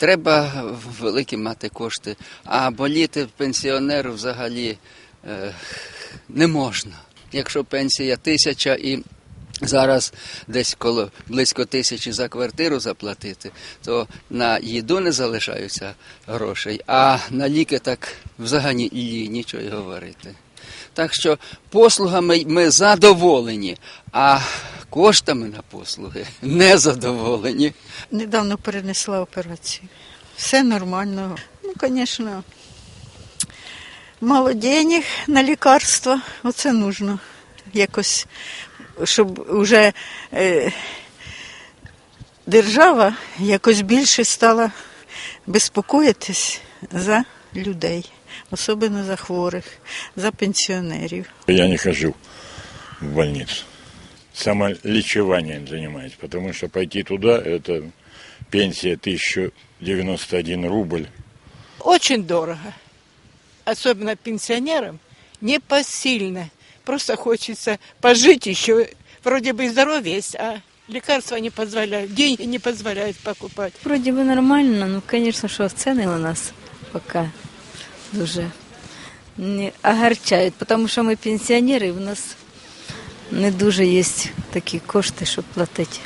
треба великі мати кошти, а боліти пенсіонеру взагалі е, не можна. Якщо пенсія тисяча і зараз десь коло близько тисячі за квартиру заплатити, то на їду не залишаються грошей, а на ліки так взагалі нічого й говорити. Так що послугами ми задоволені, а коштами на послуги не задоволені. Недавно перенесла операцію. Все нормально. Ну, звісно, мало денег на лікарства. Оце нужно. Якось, щоб вже е, держава якось більше стала безпокоїтись за людей, особливо за хворих, за пенсіонерів. Я не хожу в больницу. Самолечеванием занимаюсь, потому что пойти туда, это пенсия 1091 рубль. Очень дорого. Особенно пенсионерам непосильно. Просто хочется пожить еще. Вроде бы и здоровье есть, а лекарства не позволяют, деньги не позволяют покупать. Вроді би нормально, ну, звісно, що ціни у нас поки дуже не огорчають, тому що ми пенсіонери, і в нас не дуже є такі кошти, щоб платити.